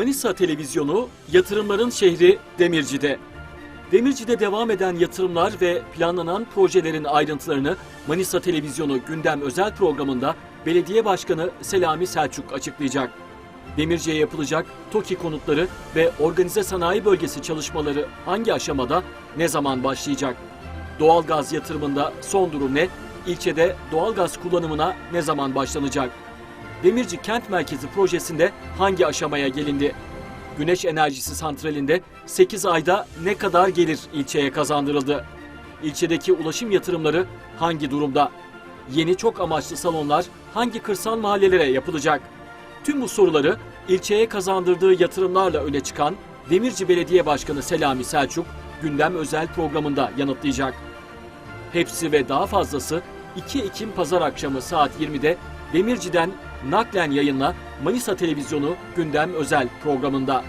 Manisa Televizyonu yatırımların şehri Demirci'de. Demirci'de devam eden yatırımlar ve planlanan projelerin ayrıntılarını Manisa Televizyonu gündem özel programında Belediye Başkanı Selami Selçuk açıklayacak. Demirci'ye yapılacak TOKİ konutları ve organize sanayi bölgesi çalışmaları hangi aşamada, ne zaman başlayacak? Doğalgaz yatırımında son durum ne? İlçede doğalgaz kullanımına ne zaman başlanacak? Demirci Kent Merkezi projesinde hangi aşamaya gelindi? Güneş enerjisi santralinde 8 ayda ne kadar gelir ilçeye kazandırıldı? İlçedeki ulaşım yatırımları hangi durumda? Yeni çok amaçlı salonlar hangi kırsal mahallelere yapılacak? Tüm bu soruları ilçeye kazandırdığı yatırımlarla öne çıkan Demirci Belediye Başkanı Selami Selçuk gündem özel programında yanıtlayacak. Hepsi ve daha fazlası 2 Ekim Pazar akşamı saat 20'de Demirci'den naklen yayınla Manisa Televizyonu gündem özel programında.